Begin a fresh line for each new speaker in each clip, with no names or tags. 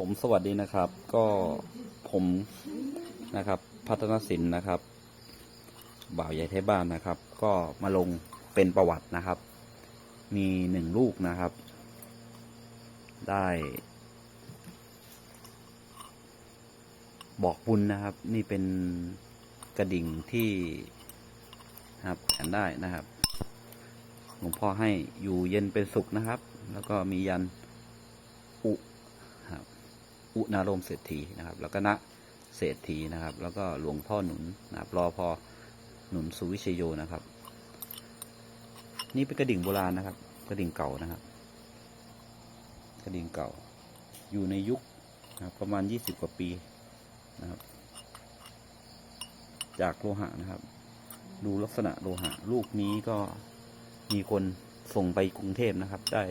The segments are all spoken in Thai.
ผมสวัสดีนะครับ ก็ผมนะครับ พัฒนศิลป์นะครับ บ่าวใหญ่ไทยบ้านนะครับ ก็มาลงเป็นประวัตินะครับ มีหนึ่งลูกนะครับ ได้ บอกบุญนะครับ นี่เป็นกระดิ่งที่นะครับแขนได้นะครับหลวงพ่อให้อยู่เย็นเป็นสุขนะครับ แล้วก็มียันอุ อุณาโรมเศรษฐีนะครับ แล้วก็ณเศรษฐีนะครับ แล้วก็หลวงพ่อหนุนนะครับรอพอหนุนสุวิชโยนะครับ นี่เป็นกระดิ่งโบราณนะครับ กระดิ่งเก่านะครับ กระดิ่งเก่า อยู่ในยุคนะครับประมาณยี่สิบกว่าปีนะครับ จากโลหะนะครับ ดูลักษณะโลหะลูกนี้ก็มีคนส่งไปกรุงเทพนะครับ ได้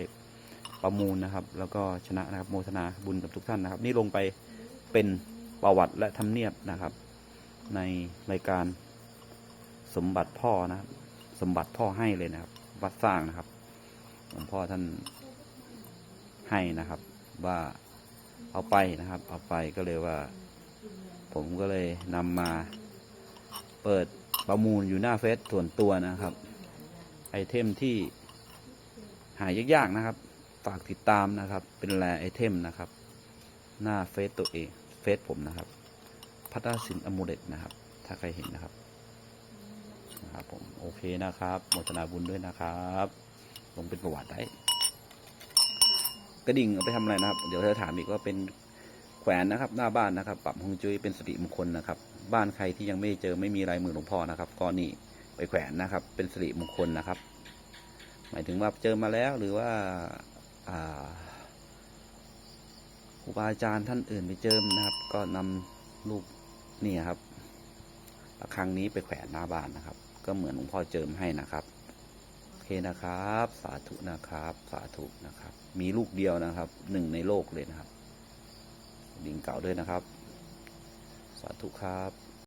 ประมูลนะครับ แล้วก็ชนะนะครับโมทนาบุญกับทุกท่านนะครับ นี่ลงไปเป็นประวัติและทำเนียบนะครับ ในรายการสมบัติพ่อนะครับ สมบัติพ่อให้เลยนะครับ วัดสร้างนะครับหลวงพ่อท่านให้นะครับ ว่าเอาไปนะครับ เอาไปก็เลยว่า ผมก็เลยนำมาเปิดประมูลอยู่หน้าเฟซส่วนตัวนะครับ ไอเทมที่หายากๆนะครับ ฝากติดตามนะครับ เป็นแรไอเทมนะครับ หน้าเฟซตัวเอง เฟซผมนะครับ พัฒสินอมูเลตนะครับ ถ้าใครเห็นนะครับนะครับผมโอเคนะครับโมทนาบุญด้วยนะครับ ลงเป็นประวัติได้ กระดิ่งเอาไปทำอะไรนะครับ เดี๋ยวเธอถามอีกว่าเป็นแขวนนะครับ หน้าบ้านนะครับ ปรับฮวงจุ้ยเป็นสิริมงคลนะครับ บ้านใครที่ยังไม่เจอไม่มีลายมือหลวงพ่อนะครับก็นี่ไปแขวนนะครับ เป็นสิริมงคลนะครับ หมายถึงว่าเจอมาแล้วหรือว่า ครูบาอาจารย์ท่านอื่นไปเจิมนะครับ ก็นำลูกนี่ครับระฆังนี้ไปแขวนหน้าบ้านนะครับ ก็เหมือนหลวงพ่อเจิมให้นะครับโอเคนะครับ สาธุนะครับ สาธุนะครับ มีลูกเดียวนะครับหนึ่งในโลกเลยนะครับ ดิ่งเก่าด้วยนะครับ สาธุครับ